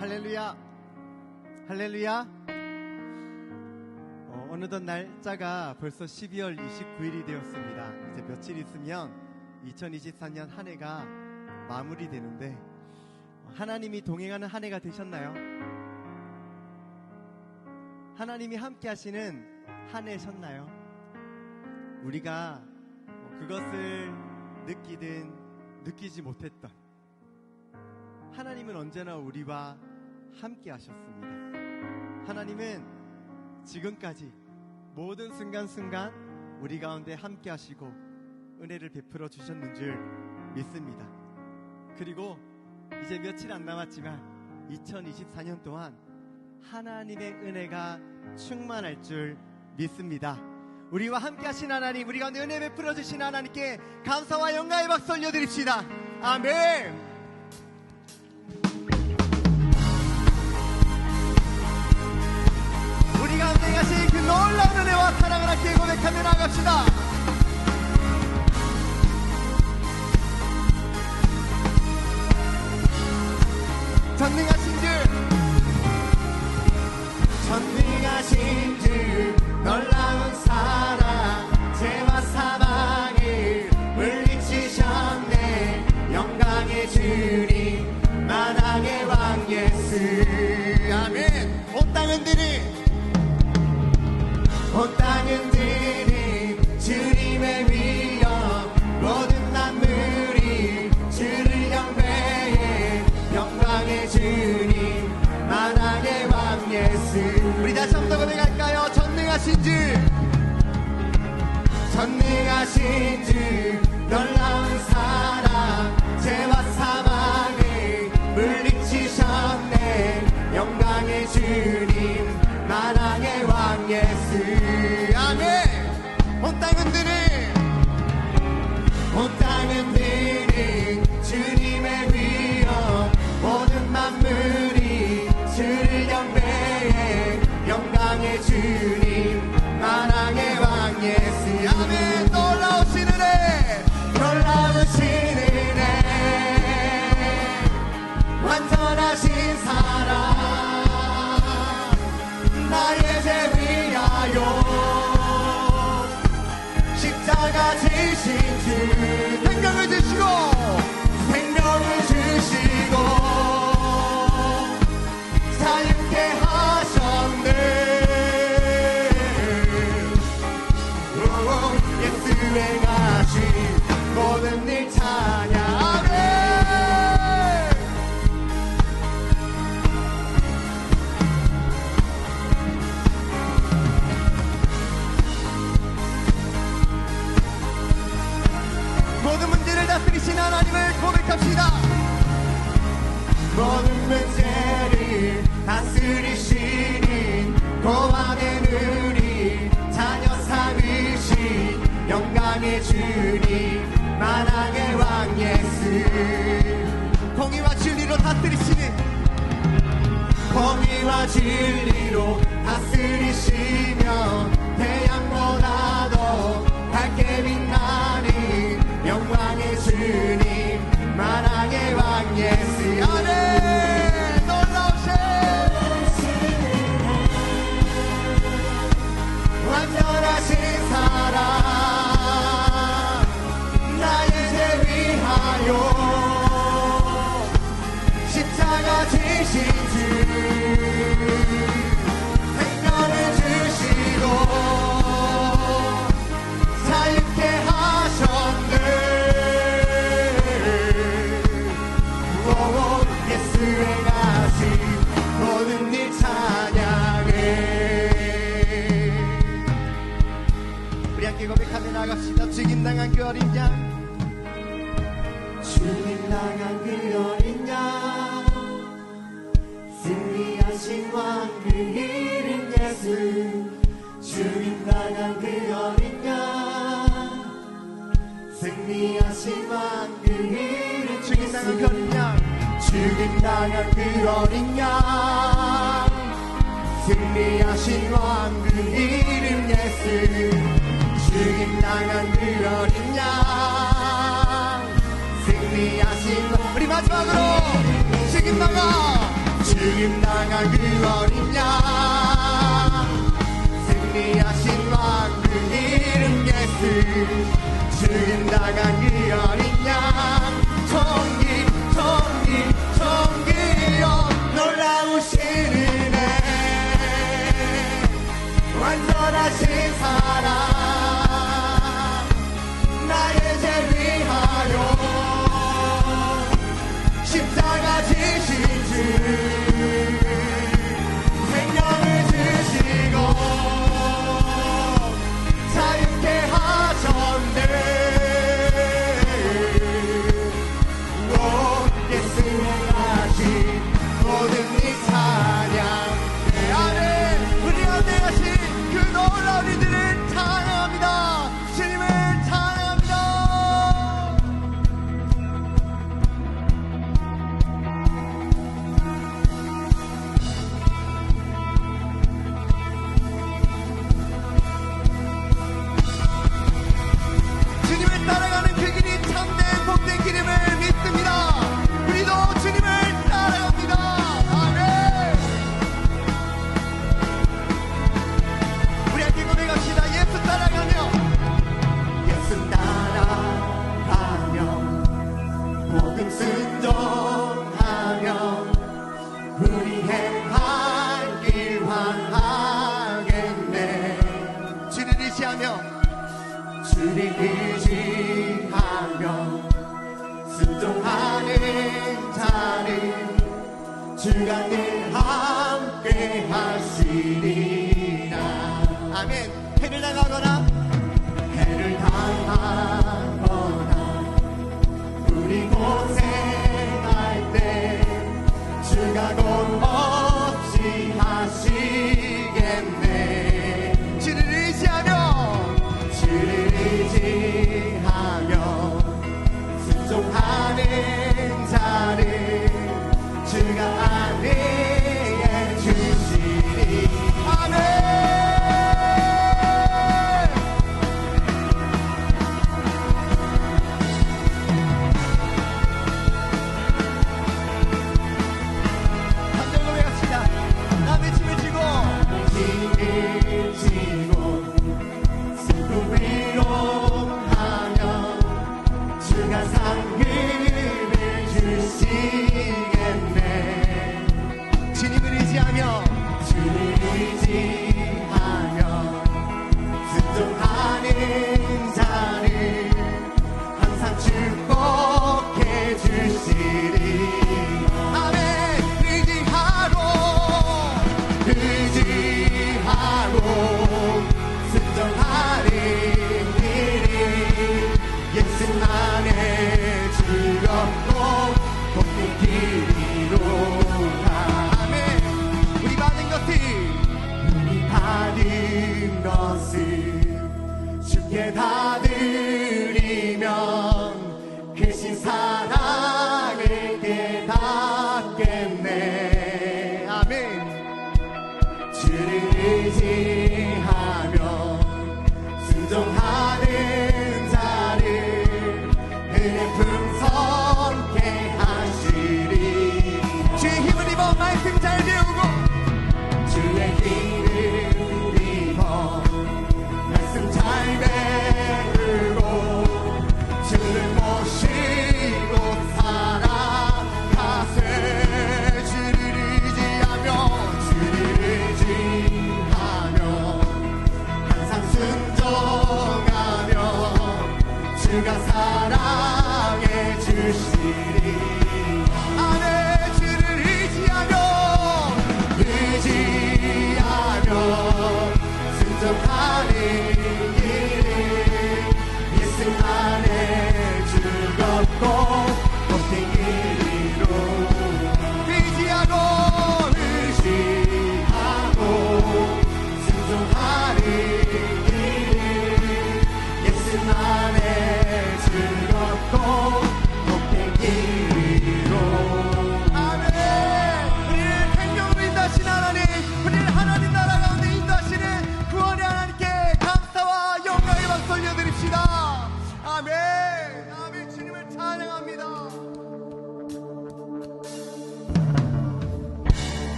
할렐루야. 할렐루야. 어, 어느덧 날짜가 벌써 12월 29일이 되었습니다. 이제 며칠 있으면 2024년 한 해가 마무리되는데 어, 하나님이 동행하는 한 해가 되셨나요? 하나님이 함께 하시는 한 해셨나요? 우리가 뭐 그것을 느끼든 느끼지 못했던 하나님은 언제나 우리와 함께 하셨습니다. 하나님은 지금까지 모든 순간순간 우리 가운데 함께 하시고 은혜를 베풀어 주셨는 줄 믿습니다. 그리고 이제 며칠 안 남았지만 2024년 동안 하나님의 은혜가 충만할 줄 믿습니다. 우리와 함께 하신 하나님, 우리 가운데 은혜 베풀어 주신 하나님께 감사와 영광의 박수 올려드립시다. 아멘! 가신 그 놀라운 은혜와 사랑을 함께 고백하며 나갑시다. 주님 만왕의 왕 예수. 우리 다시 한번 더 고백할까요? 전능하신 주. 전능하신 주 놀라운 사랑 죄와 사망을 물리치셨네. 영광의 주님 영 의와 진리로 다스리시며 태양보다도 밝게 빛나 죽은 양 죽은 당한 그 어린 양 승리하신 왕 그 이름 예수. 죽임 당한 그 어린 양 승리하신 왕. 우리 마지막으로 죽임 당한 죽임 당한 그 어린 양 승리하신 왕 그 이름 예수. 죽임 당한 그 어린 양 총기 의지하며 순종하는 자는 주가 늘 함께 하시리라. 아멘. 해를 당하거나 해를 당하거나 우리 고생할 때 주가 곧어 que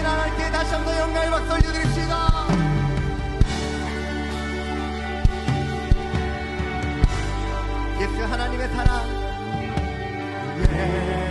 살아계신 하나님께 다시 한번 영광의 박수 올려드립시다. 예수 하나님의 사랑. 예.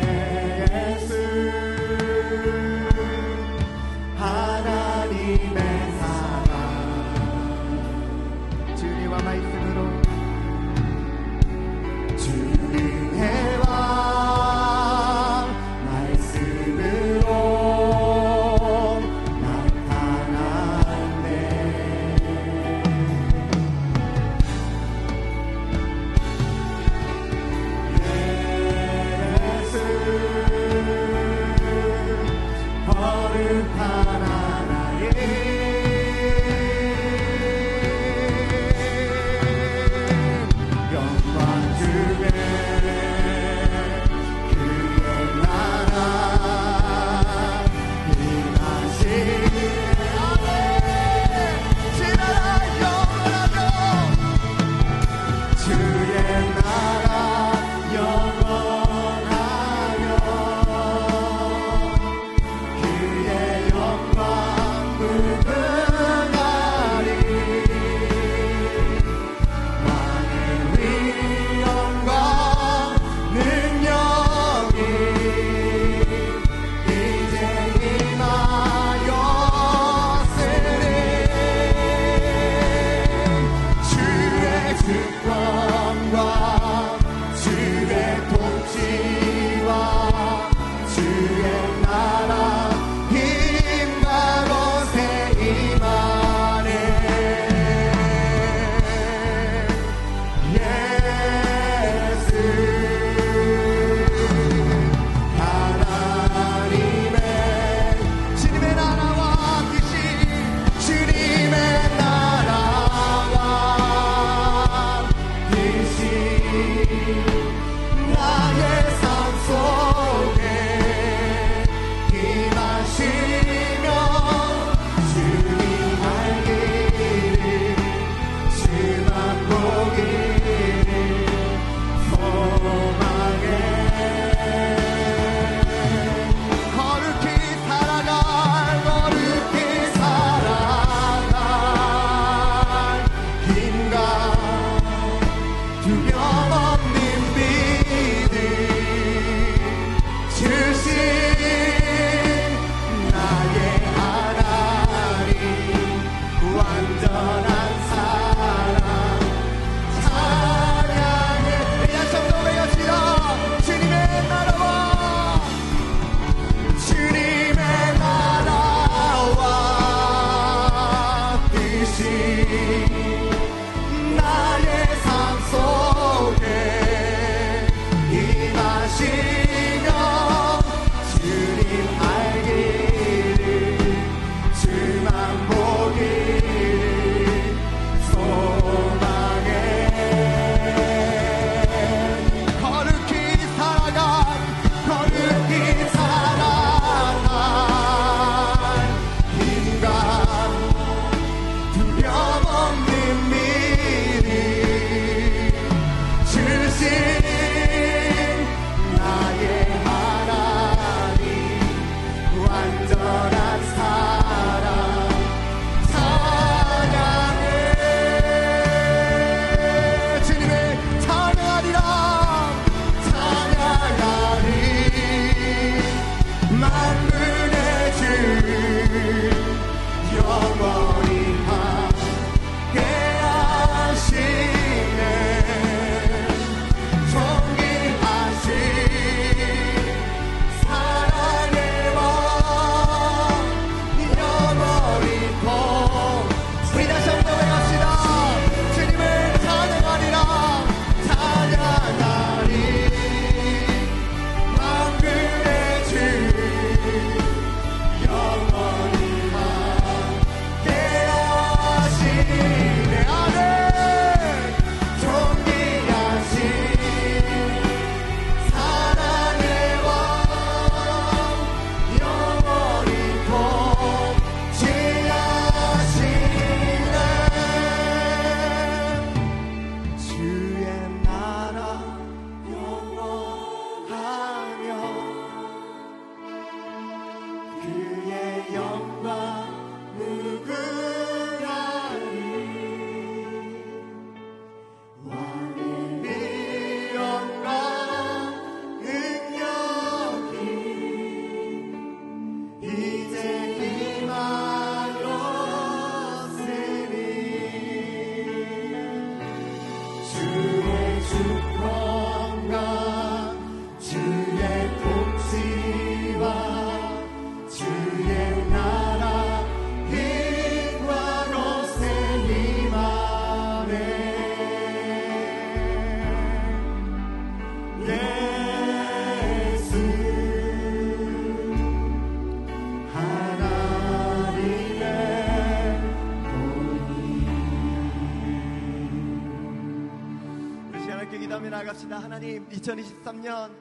2023년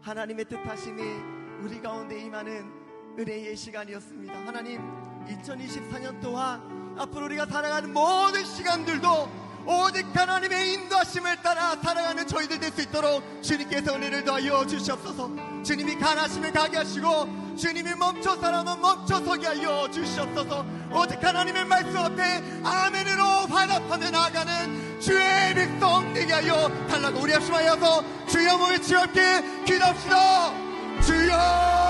하나님의 뜻하심이 우리 가운데 임하는 은혜의 시간이었습니다. 하나님, 2024년 동안 앞으로 우리가 살아가는 모든 시간들도 오직 하나님의 인도하심을 따라 살아가는 저희들 될 수 있도록 주님께서 은혜를 더하여 주시옵소서. 주님이 가나심을 가게 하시고 주님이 멈춰 서라면 멈춰 서게 하여 주시옵소서. 오직 하나님의 말씀 앞에 아멘으로 화답하며 나아가는 주의 백성 되게 하여 달라고 우리 합심하여서 주여 몸을 치엽게 기도합시다. 주여